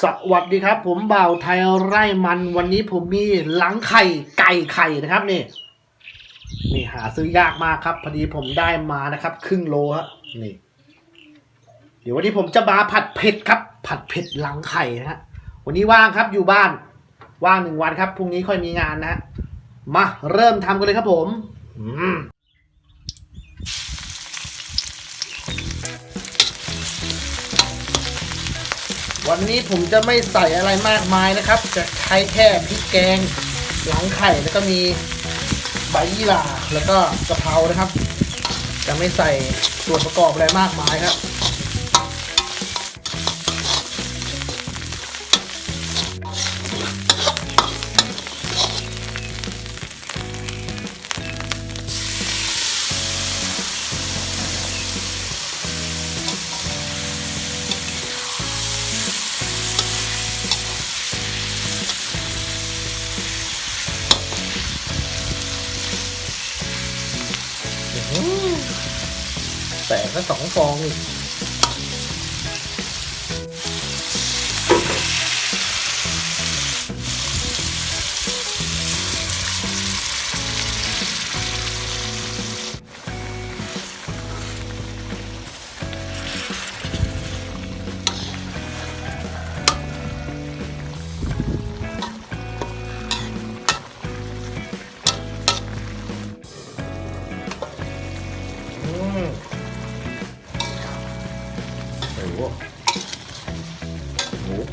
สวัสดีครับ ผมบ่าวไทยไร่มันวันนี้ผมมีหลังไข่ไก่ไข่นะครับนี่ นี่หาซื้อยากมากครับ พอดีผมได้มานะครับ ครึ่งโลฮะนี่ เดี๋ยววันนี้ผมจะมาผัดเผ็ดครับ ผัดเผ็ดหลังไข่นะฮะวันนี้ว่างครับอยู่บ้าน ว่างหนึ่งวันครับพรุ่งนี้ค่อยมีงานนะฮะมาเริ่มทำกันเลยครับผม อืม วันนี้ผมจะไม่ใส่อะไรมากมายนะครับ จะใช้แค่พริกแกง หลังไข่แล้วก็มีใบยี่หร่าแล้วก็กะเพรานะครับ จะไม่ใส่ส่วนประกอบอะไรมากมายครับ กแค่สองฟองอี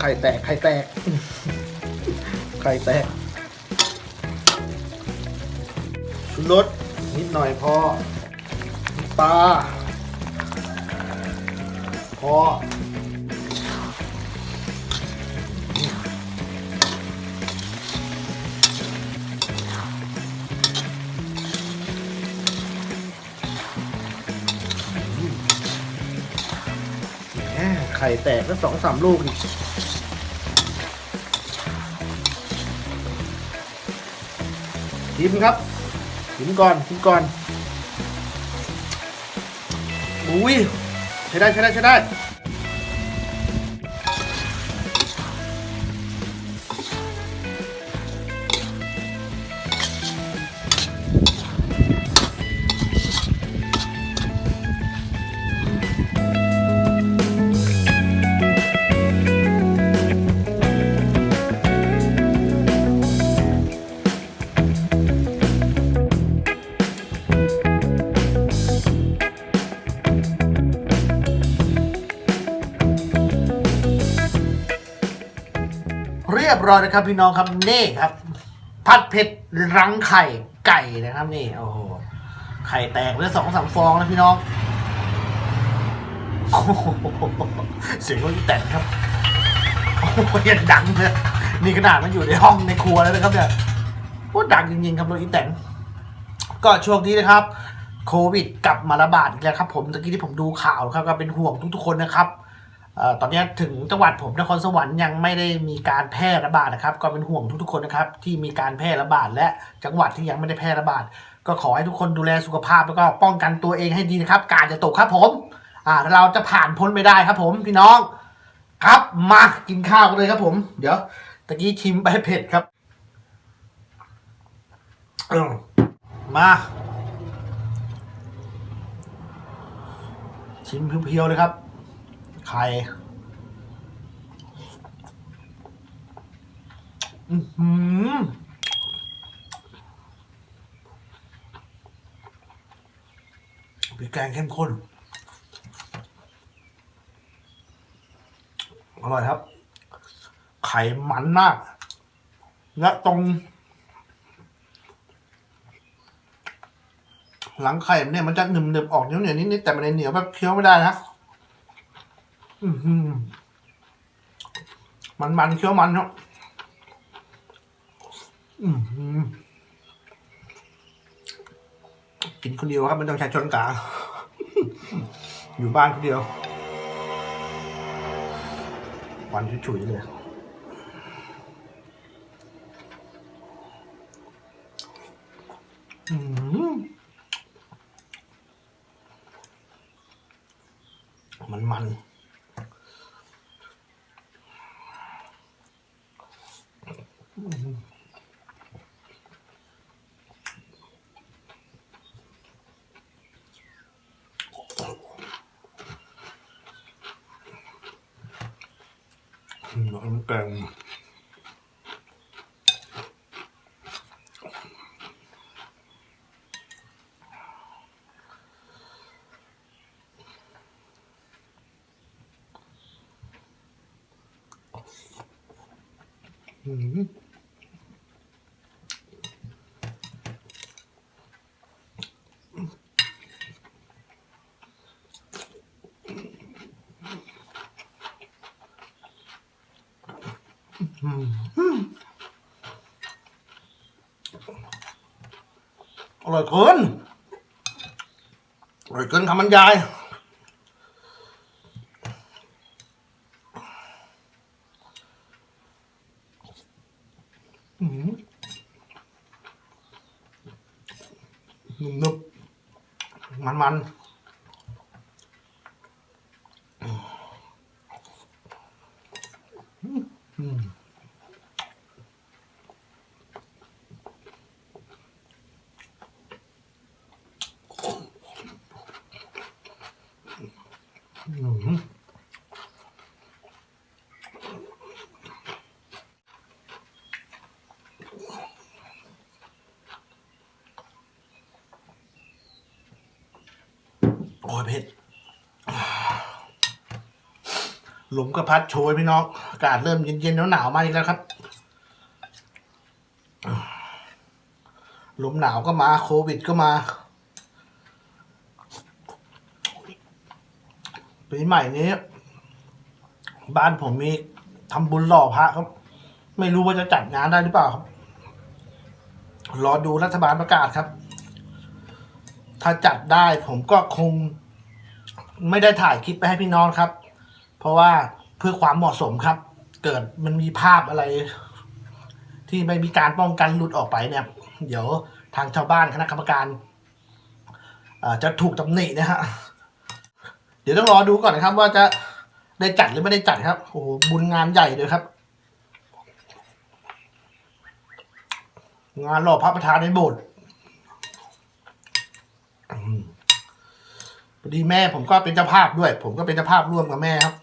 ข่แตก ไข่แตก ไข่แตกชุรสนิดหน่อยพอปลาพอแหมไข่แตกก็สองสามลูกอีก ชิมครับชิมก่อนชิมก่อนอุ้ยใช้ได้ใช้ได้ใช้ได้ ร้อยนะครับพี่น้องครับนี่ครับผัดเผ็ดรังไข่ไก่นะครับนี่โอ้โหไข่แตกไปแล้วสองสามฟองแล้วพี่น้องเสียงรถแตกครับโอ้ยังดังเลยนี่ขนาดมันอยู่ในห้องในครัวแล้วนะครับเนี่ยโอ้ดังจริงๆครับรถอีแตนก็ช่วงนี้นะครับ โควิดกลับมาระบาดอีกแล้วครับ ผมตะกี้ที่ผมดูข่าวครับก็เป็นห่วงทุกๆคนนะครับ ตอนนี้ถึงจังหวัดผมนครสวรรค์ยังไม่ได้มีการแพร่ระบาดนะครับ ก็เป็นห่วงทุกๆคนนะครับ ที่มีการแพร่ระบาด และจังหวัดที่ยังไม่ได้แพร่ระบาด ก็ขอให้ทุกคนดูแลสุขภาพแล้วก็ป้องกันตัวเองให้ดีนะครับ การจะตกครับผมอ่าเราจะผ่านพ้นไปได้ครับผมพี่น้อง ครับมากินข้าวกันเลยครับผม เดี๋ยวตะกี้ชิมไปเผ็ดครับมมาชิมเพียวๆเลยครับ ไข่อือหือพริกแกงเข้มข้น อร่อยครับ ไข่มันมาก และตรง หลังไข่เนี่ยมันจะหนึบๆออกเหนียวๆนิดๆแต่มันเหนียวแบบเคี้ยวไม่ได้นะ มันมันเคี้ยวมันครับอือหือกินคนเดียวครับไม่ต้องใช้ช้อนกลางอยู่บ้านคนเดียววันฉุยๆเลยอืมมันมัน น้ำแก อร่อยเกินอร่อยเกินคำบรรยายอื้อหือนุ่มนึบมันมันอืม อื้อหือ โอ้ยเผ็ดลมก็พัดโชยพี่น้องอากาศเริ่มเย็นๆหนาวๆมาอีกแล้วครับลมหนาวก็มาโควิดก็มา ปีใหม่นี้ บ้านผมมีทำบุญหล่อพระครับ ไม่รู้ว่าจะจัดงานได้หรือเปล่าครับ รอดูรัฐบาลประกาศครับ ถ้าจัดได้ผมก็คง ไม่ได้ถ่ายคลิปไปให้พี่น้องครับ เพราะว่าเพื่อความเหมาะสมครับ เกิดมันมีภาพอะไร ที่ไม่มีการป้องกันหลุดออกไปเนี่ย เดี๋ยวทางชาวบ้านคณะกรรมการจะถูกตำหนินะฮะ ดี๋ยวต้องรอดูก่อนนะครับ ว่าจะได้จัดหรือไม่ได้จัดครับโอ้โหบุญงานใหญ่เลยครับ งานหล่อพระประธานในโบสถ์พอดีแม่ผมก็เป็นเจ้าภาพด้วย ผมก็เป็นเจ้าภาพร่วมกับแม่ครับ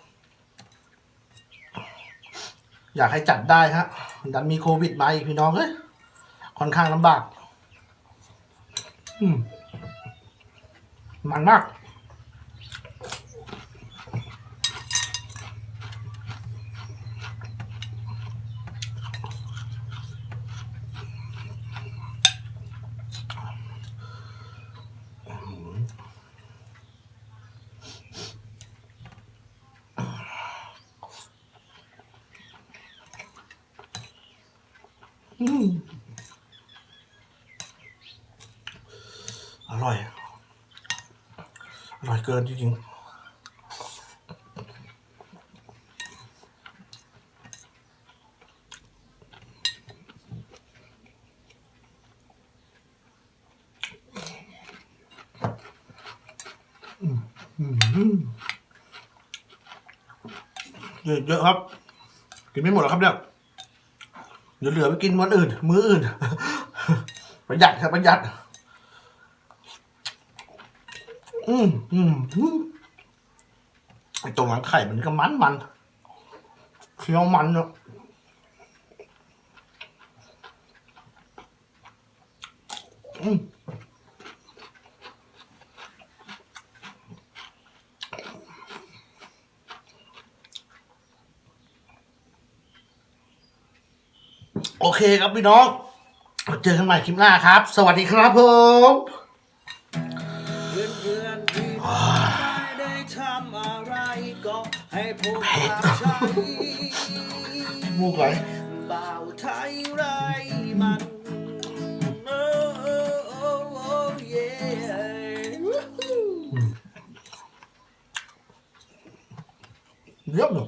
อยากให้จัดได้ฮะดันมีโควิดมาอีกพี่น้องเอ้ยค่อนข้างลำบาก อืม มันมาก อร่อย อร่อยเกินจริงๆอืมอืมเยอะเยอะครับ กินไม่หมดหรอกครับเนี่ย เดี๋ยวเหลือไปกินวันอื่น มื้ออื่น ประหยัดครับประหยัด อืมอืมอืมไอตรงหลังไข่มันก็มันมันเคี้ยวมันเนาะอืม โอเคครับพี่น้อง เจอกันใหม่คลิปหน้าครับ สวัสดีครับผมเพื่อนเพื่อนๆที่ไม่ได้ทำอะไรก็ให้ผมรับใช้มูกไหลบ่าวไทยไรมันโอโอโอเย่เรียบหนู